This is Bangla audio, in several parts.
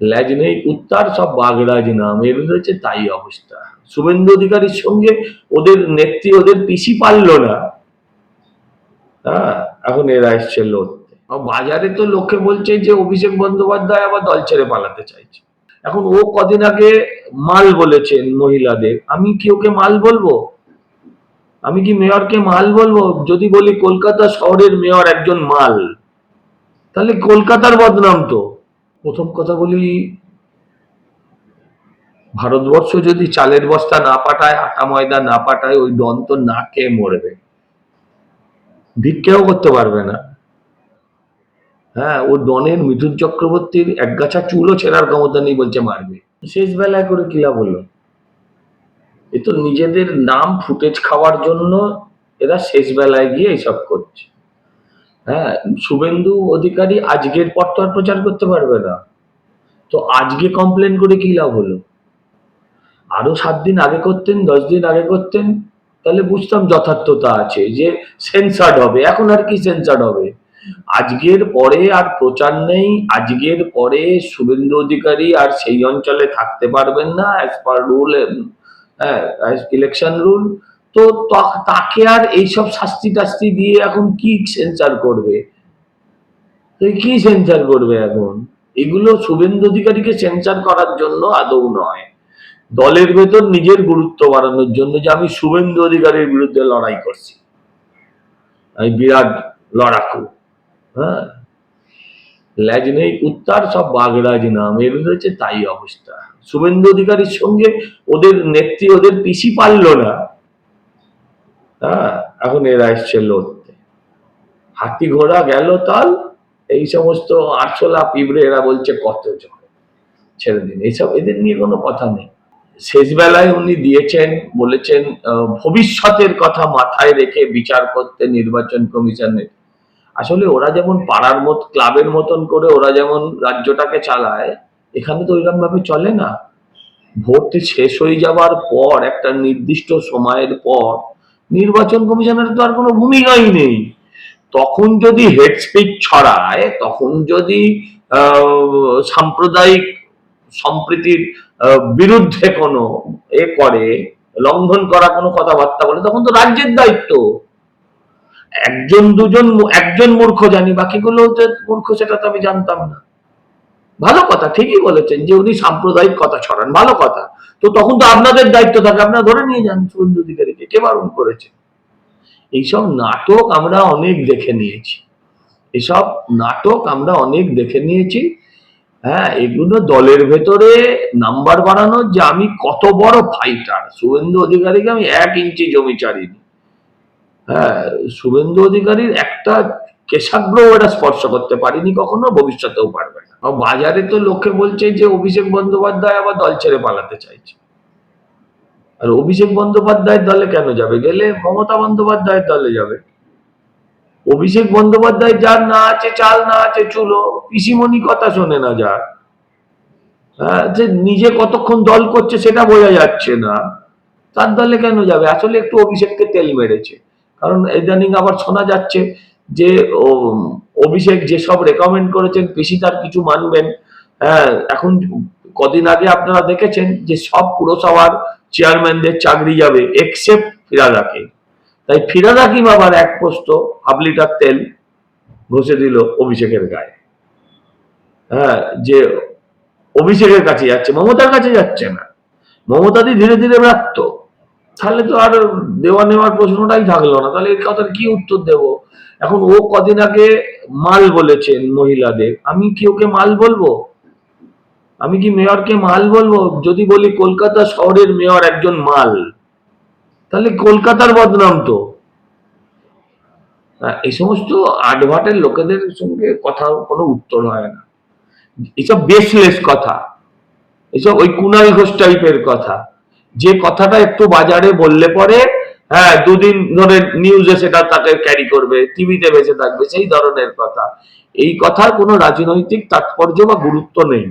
ল্যাজ নেই, উত্তার সব বাগড়াজ নাম। এর হচ্ছে তাই অবস্থা। শুভেন্দু অধিকারীর সঙ্গে ওদের নেত্রী, ওদের পিসি পারল না। হ্যাঁ এখন এরা এসছে লড়তে। বাজারে তো লোকে বলছে যে, অভিষেক বন্দ্যোপাধ্যায় আবার দল ছেড়ে পালাতে চাইছে। এখন ও কদিন আগে মাল বলেছেন মহিলাদের। আমি কি ওকে মাল বলব? আমি কি মেয়রকে মাল বলব? যদি বলি, কলকাতা শহরের মেয়র একজন মাল, তাহলে কলকাতার বদনাম তো। প্রথম কথা বলি, ভারতবর্ষ যদি চালের বস্তা না পাঠায়, আটা ময়দা না পাঠায়, ওই ডন তো না খেয়ে মরবে। ভিক্ষাও করতে পারবে না। হ্যাঁ ও ডনের মিঠুন চক্রবর্তীর একগাছা চুলও ছেঁড়ার ক্ষমতা নেই বলছে মারবে। শেষ বেলায় করে কি লাভ হলো? এ তো নিজেদের নাম ফুটেজ খাওয়ার জন্য এরা শেষ বেলায় গিয়ে এইসব করছে। হ্যাঁ শুভেন্দু অধিকারী আজকের পর তো আর প্রচার করতে পারবে না। তো আজকে কমপ্লেন করে কি লাভ হলো? আরও সাত দিন আগে করতেন, দশ দিন আগে করতেন, তাহলে বুঝতাম যথার্থতা আছে যে সেন্সার্ড হবে। এখন আর কি সেন্সার্ড হবে? আজকের পরে আর প্রচার নেই, আজকের পরে শুভেন্দু অধিকারী আর সেই অঞ্চলে থাকতে পারবেন না অ্যাজ পার রুল হ্যাঁ ইলেকশন রুল তো তাকে আর এইসব শাস্তি টাস্তি দিয়ে এখন কি সেন্সার করবে? কি সেন্সার করবে এখন? এগুলো শুভেন্দু অধিকারীকে সেন্সার করার জন্য আদৌ নয়। দলের ভেতর নিজের গুরুত্ব বাড়ানোর জন্য যে আমি শুভেন্দু অধিকারীর বিরুদ্ধে লড়াই করছি। আমি বিরাট লড়াকু হ্যাঁ? ল্যাজ নেই, উত্তার সব বাগড়াজ নাম, এর হচ্ছে তাই অবস্থা। শুভেন্দু অধিকারীর সঙ্গে ওদের নেত্রী, ওদের পিসি পারল না। হ্যাঁ এখন এরা এসছে লড়তে। হাতি ঘোড়া গেল তাল, এই সমস্ত আরশোলা পিঁপড়ে এরা বলছে কত জন ছেড়ে দিন এইসব এদের নিয়ে কোনো কথা নেই। শেষবেলায় উনি দিয়েছেন, বলেছেন ভবিষ্যতের কথা মাথায় রেখে বিচার করতে নির্বাচন কমিশনের। আসলে ওরা যেমন পাড়ার মত, ক্লাবের মতন করে ওরা যেমন রাজ্যটাকে চালায়, এখানে তো ওইরকম ভাবে চলে না। ভোট শেষ হয়ে যাওয়ার পর, একটা নির্দিষ্ট সময়ের পর নির্বাচন কমিশনের তো আর কোনো ভূমিকাই নেই। তখন যদি হেড স্পিচ ছড়ায়, তখন যদি সাম্প্রদায়িক সম্প্রীতির বিরুদ্ধে কোনো এ করে, লঙ্ঘন করা কোনো কথাবার্তা বলে, তখন তো রাজ্যের দায়িত্ব। একজন, দুজন, একজন মূর্খ জানি, বাকিগুলো যে মূর্খ সেটা তো আমি জানতাম না। ভালো কথা, ঠিকই বলেছেন যে উনি সাম্প্রদায়িক কথা ছড়ান, ভালো কথা। তো তখন তো আপনাদের দায়িত্ব থাকে। আপনারা ধরে নিয়ে যান শুভেন্দু অধিকারীকে, কে বারণ করেছে? এইসব নাটক আমরা অনেক দেখে নিয়েছি। এসব নাটক আমরা অনেক দেখে নিয়েছি। হ্যাঁ এগুলো দলের ভেতরে নাম্বার বাড়ানোর যে আমি কত বড় ফাইটার শুভেন্দু অধিকারীকে আমি এক ইঞ্চি জমি চারিনি। হ্যাঁ শুভেন্দু অধিকারীর একটা কেশাগ্র ওরা স্পর্শ করতে পারিনি কখনো, ভবিষ্যতেও পারবে না। বাজারে তো লোকে বলছে যে অভিষেক বন্দ্যোপাধ্যায় আবার দল ছেড়ে পালাতে চাইছে। আর অভিষেক বন্দ্যোপাধ্যায়ের দলে কেন যাবে? গেলে মমতা বন্দ্যোপাধ্যায়ের দলে যাবে। অভিষেক বন্দ্যোপাধ্যায় যার না আছে, চাল না আছে, চুলো, পিসিমণি কথা শোনে না যার। হ্যাঁ যে নিজে কতক্ষণ দল করছে সেটা বোঝা যাচ্ছে না। তার দলে কেন যাবে? আসলে একটু অভিষেককে তেল মেরেছে। কারণ ইদানিং আবার শোনা যাচ্ছে যে অভিষেক যেসব রেকমেন্ড করেছেন, পিসি তার কিছু মানবেন। হ্যাঁ এখন কদিন আগে আপনারা দেখেছেন যে সব পুরসভার চেয়ারম্যানদের চাকরি যাবে এক্সেপ্ট ফিরাদাকে। তাই ফিরাদাকিম আবার এক পোস্ত হাফ লিটার তেল ঘষে দিল অভিষেকের গায়ে। হ্যাঁ যে অভিষেকের কাছে যাচ্ছে, মমতার কাছে যাচ্ছে না। মমতাদি ধীরে ধীরে ব্যর্থ। তাহলে তো আর দেওয়া নেওয়ার প্রশ্নটাই থাকল না। তাহলে এর কথার কি উত্তর দেব? এখন ও কদিন আগে মাল বলেছেন মহিলাদের। আমি কি ওকে মাল বলব? আমি কি মেয়রকে মাল বলব? যদি বলি কলকাতা শহরের মেয়র একজন মাল, তাহলে কলকাতার বদনাম তো। এই সমস্ত আটভাটের লোকেদের সঙ্গে কথা কোনো উত্তর হয় না। এসব বেসলেস কথা। এসব ওই কুনাল ঘোষ টাইপের কথা। যে কথাটা একটু বাজারে বললে পরে হ্যাঁ দুদিন ধরে নিউজে সেটা তাকে ক্যারি করবে টিভিতে বেঁচে থাকবে, সেই ধরনের কথা। এই কথার কোনো রাজনৈতিক তাৎপর্য বা গুরুত্ব নেই।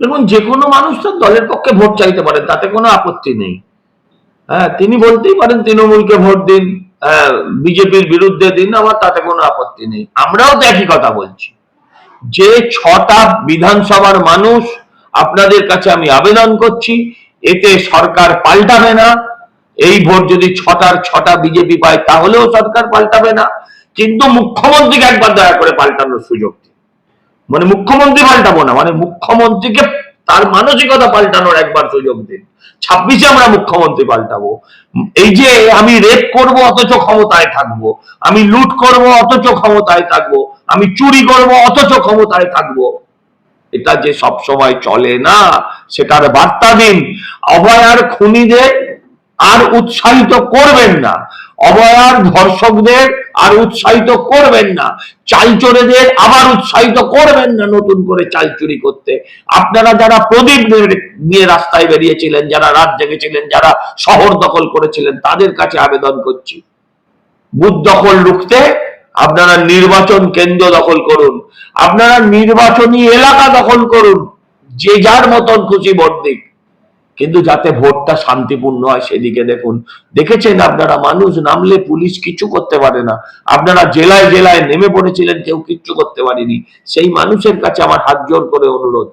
দেখুন, যে কোনো মানুষ তার দলের পক্ষে ভোট চাইতে পারেন তাতে কোনো আপত্তি নেই। হ্যাঁ তিনি বলতেই পারেন, তৃণমূলকে ভোট দিন বিজেপির বিরুদ্ধে দিন আমার তাতে কোনো আপত্তি নেই। আমরাও তো একই কথা বলছি। যে ছটা বিধানসভার মানুষ আপনাদের কাছে আমি আবেদন করছি, এতে সরকার পাল্টাবে না এই ভোট যদি ছটার ছটা বিজেপি পায়, তাহলেও সরকার পাল্টাবে না। কিন্তু মুখ্যমন্ত্রীকে একবার দয়া করে পাল্টানোর সুযোগ মানে মুখ্যমন্ত্রী পাল্টাবো না মানে মুখ্যমন্ত্রীকে তার মানসিকতা পাল্টানোর একবার সুযোগ দিন। ছাব্বিশে আমরা মুখ্যমন্ত্রী পাল্টাবো। এই যে আমি রেপ করব, অথচ ক্ষমতায় থাকব। আমি লুট করব, অথচ ক্ষমতায় থাকব। আমি চুরি করব, অথচ ক্ষমতায় থাকব। এটা যে সব সময় চলে না, সেটার বার্তা দিন। অভয়ার খুনিদের আর উৎসাহিত করবেন না। অভয়ার ধর্ষকদের আর উৎসাহিত করবেন না। চালচোরেদের আবার উৎসাহিত করবেন না নতুন করে চাল চুরি করতে। আপনারা যারা প্রদীপ নিয়ে- রাস্তায় বেরিয়েছিলেন, যারা রাত জেগেছিলেন, যারা শহর দখল করেছিলেন, তাদের কাছে আবেদন করছি। বুথ দখল রুখতে আপনারা নির্বাচন কেন্দ্র দখল করুন। আপনারা নির্বাচনী এলাকা দখল করুন। যে যার মতন খুশি ভোট কিন্তু যাতে ভোটটা শান্তিপূর্ণ হয় সেদিকে দেখুন। দেখেছেন আপনারা, মানুষ নামলে পুলিশ কিছু করতে পারে না। আপনারা জেলায় জেলায় নেমে পড়েছিলেন, কেউ কিচ্ছু করতে পারেনি। সেই মানুষের কাছে আমার হাত জোর করে অনুরোধ।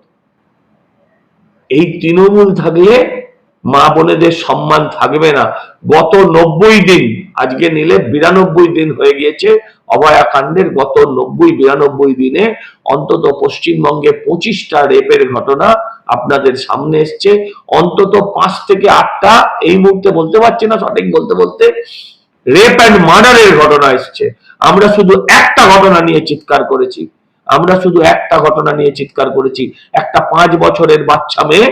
এই তৃণমূল থাকলে মা বোনেদের সম্মান থাকবে না। গত নব্বই দিন, আজকে নিলে বিরানব্বই দিন হয়ে গিয়েছে। অভয়াকাণ্ডের গত নব্বই, বিরানব্বই দিনে অন্তত পশ্চিমবঙ্গে পঁচিশটা রেপের ঘটনা আপনাদের সামনে এসছে। অন্তত পাঁচ থেকে আটটা এই মুহূর্তে বলতে পারছি না, সঠিক বলতে বলতে রেপ অ্যান্ড মার্ডারের ঘটনা এসছে। আমরা শুধু একটা ঘটনা নিয়ে চিৎকার করেছি। আমরা শুধু একটা ঘটনা নিয়ে চিৎকার করেছি। একটা পাঁচ বছরের বাচ্চা মেয়ে,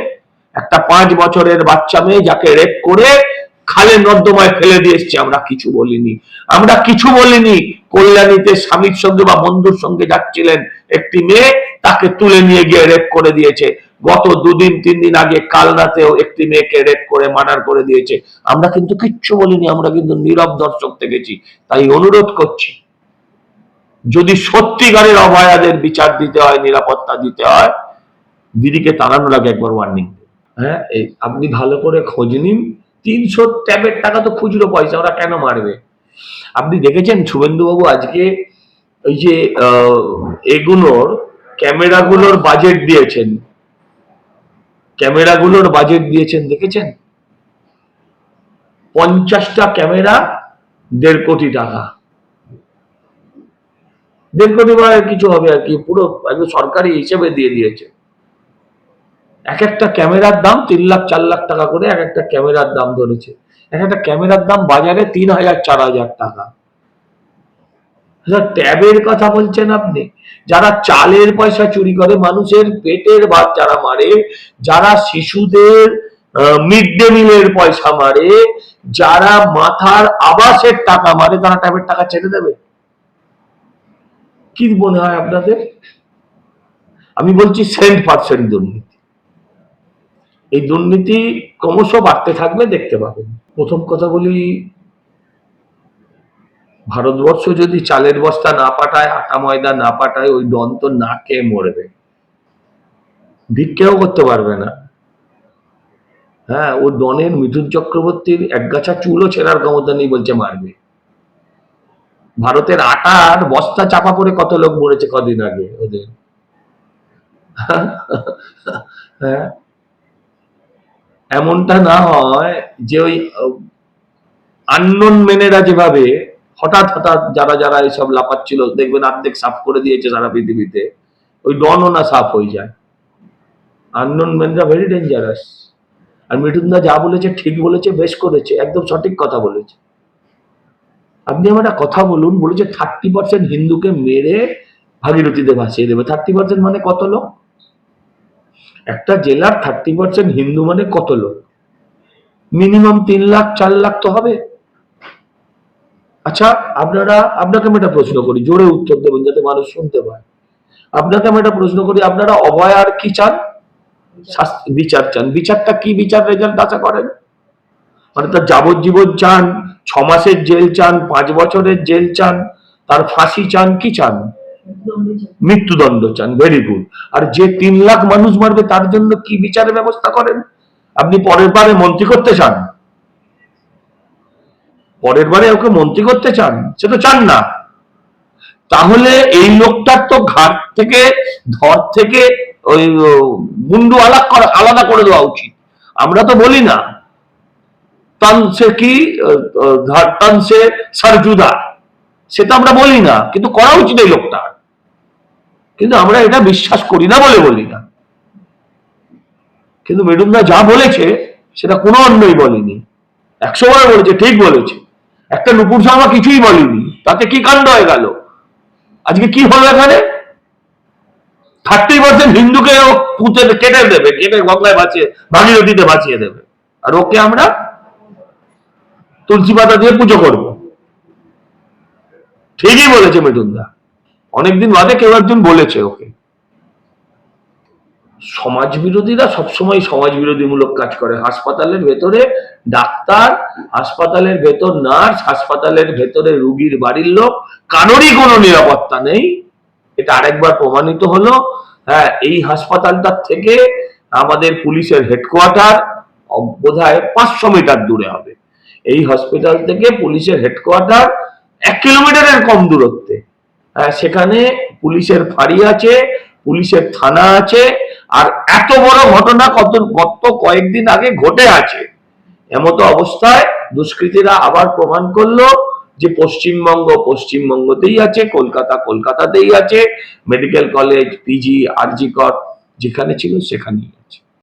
একটা পাঁচ বছরের বাচ্চা মেয়ে যাকে রেপ করে খালে নর্দমায় ফেলে দিয়ে এসছে। আমরা কিছু বলিনি। আমরা কিছু বলিনি। কল্যাণীতে স্বামীর সঙ্গে বা বন্ধুর সঙ্গে যাচ্ছিলেন একটি মেয়ে, তাকে তুলে নিয়ে গিয়ে রেপ করে দিয়েছে। গত দুদিন তিন দিন আগে কালনাতেও একটি মেয়েকে রেপ করে মার্ডার করে দিয়েছে। আমরা কিন্তু কিচ্ছু বলিনি, আমরা কিন্তু নীরব দর্শক থেকেছি। তাই অনুরোধ করছি, যদি সত্যিকারের অভয়াদের বিচার দিতে হয়, নিরাপত্তা দিতে হয়, দিদিকে তাড়ানোর আগে একবার ওয়ার্নিং হ্যাঁ এই আপনি ভালো করে খোঁজ নিন। তিনশো ট্যাবের টাকা তো খুচরো পয়সা, ওরা কেন মারবে? আপনি দেখেছেন শুভেন্দুবাবু আজকে ওই যে এগুলোর, ক্যামেরাগুলোর বাজেট দিয়েছেন। ক্যামেরাগুলোর বাজেট দিয়েছেন, দেখেছেন? পঞ্চাশটা ক্যামেরা, দেড় কোটি টাকা। দেড় কোটি মানে কিছু হবে আর কি, পুরো একদম সরকারি হিসেবে দিয়ে দিয়েছে। এক একটা ক্যামেরার দাম তিন লাখ, চার লাখ টাকা করে এক একটা ক্যামেরার দাম ধরেছে। এক একটা ক্যামেরার দাম বাজারে তিন হাজার, চার হাজার টাকা। ট্যাবের কথা বলছেন আপনি? যারা চালের পয়সা চুরি করে, মানুষের পেটের ভাত যারা মারে, যারা শিশুদের মিড ডে মিলের পয়সা মারে, যারা মাথার আবাসের টাকা মারে, তারা ট্যাবের টাকা ছেড়ে দেবে? কি মনে হয় আপনাদের? আমি বলছি সেন্ট পার্সেন্ট দুর্নীতি। এই দুর্নীতি ক্রমশ বাড়তে থাকবে দেখতে পাবেন। প্রথম কথা বলি ভারতবর্ষ যদি চালের বস্তা না পাঠায়, আটা ময়দা না পাঠায়, ওই ডন তো না খেয়ে মরবে। ভিক্ষেও করতে পারবে না। হ্যাঁ ও ডনের মিঠুন চক্রবর্তীর একগাছা চুলও ছেঁড়ার ক্ষমতা নেই বলছে মারবে। ভারতের আটার বস্তা চাপা পড়ে কত লোক মরেছে কদিন আগে ওদের। হ্যাঁ এমনটা না হয় যে ওই আননোন মেনেরা যেভাবে হঠাৎ হঠাৎ যারা যারা এইসব লাপাচ্ছিল, দেখবেন অর্ধেক সাফ করে দিয়েছে সারা পৃথিবীতে। ওই ডনও না সাফ হয়ে যায়। আননোন মেনরা ভেরি ডেঞ্জারাস আর মিঠুনদা যা বলেছে, ঠিক বলেছে, বেশ করেছে, একদম সঠিক কথা বলেছে। আপনি আমার একটা কথা বলুন, বলেছে থার্টি পার্সেন্ট হিন্দুকে মেরে ভাগীরথীতে ভাসিয়ে দেবে। থার্টি পার্সেন্ট মানে কত লোক? একটা জেলার থার্টি পার্সেন্ট হিন্দু মানে কত লোক? মিনিমাম তিন লাখ, চার লাখ তো হবে। আচ্ছা আপনারা, আপনাকে আমি একটা প্রশ্ন করি, জোরে উত্তর দেবেন যাতে মানুষ শুনতে পায়। আপনাকে আমি একটা প্রশ্ন করি, আপনারা অভয় আর কি চান? বিচার চান। বিচারটা কি বিচার রেজাল্ট আশা করেন? মানে তার যাবজ্জীবন চান, ছ মাসের জেল চান, পাঁচ বছরের জেল চান, তার ফাঁসি চান, কি চান? মৃত্যুদণ্ড চান ভেরি গুড আর যে তিন লাখ মানুষ মারবে, তার জন্য কি বিচারের ব্যবস্থা করেন? আপনি পরের বারে মন্ত্রী করতে চান? পরের বারে ওকে মন্ত্রী করতে চান, সে তো চান না। তাহলে এই লোকটার তো ঘাট থেকে, ধর থেকে ওই মুন্ডু আলাদা করা, আলাদা করে দেওয়া উচিত। আমরা তো বলি না। তন সে কি তন সরজুদা। সেটা আমরা বলি না, কিন্তু করা উচিত এই লোকটা। কিন্তু আমরা এটা বিশ্বাস করি না বলে বলি না। কিন্তু মেডুমদা যা বলেছে, সেটা কোনো অন্যই বলেনি। একশো বলেছে, ঠিক বলেছে। একটা নুপুর শর্মা কিছুই বলেনি। তাতে কি কাণ্ড হয়ে গেল? আজকে কি হলো এখানে? থার্টি পার্সেন্ট হিন্দুকে ও পুঁতে কেটে দেবে, কেটে গঙ্গায় বাঁচিয়ে ভাগীরথীতে বাঁচিয়ে দেবে। আর ওকে আমরা তুলসী পাতা দিয়ে পুজো করব। ঠিকই বলেছে মিঠুনদা। অনেকদিন বাদে কেউ একজন বলেছে ওকে। সমাজ বিরোধীরা সবসময় সমাজ বিরোধীমূলক কাজ করে। হাসপাতালের ভেতরে ডাক্তার হাসপাতালের ভেতর নার্স হাসপাতালের ভেতরে রুগীর বাড়ির লোক। কারোরই কোনো নিরাপত্তা নেই। এটা আরেকবার প্রমাণিত হলো। হ্যাঁ এই হাসপাতালটার থেকে আমাদের পুলিশের হেডকোয়ার্টার বোধ হয় পাঁচশো মিটার দূরে হবে। এই হসপিটাল থেকে পুলিশের হেডকোয়ার্টার এক কিলোমিটারের কম দূরত্বে। হ্যাঁ, সেখানে পুলিশের ফাঁড়ি আছে পুলিশের থানা আছে, আর এত বড় ঘটনা কত গত কয়েকদিন আগে ঘটে আছে। এমতো অবস্থায় দুষ্কৃতীরা আবার প্রমাণ করল যে পশ্চিমবঙ্গ পশ্চিমবঙ্গতেই আছে, কলকাতা কলকাতাতেই আছে, মেডিকেল কলেজ পিজি আরজি কর, যেখানে ছিল সেখানেই আছে।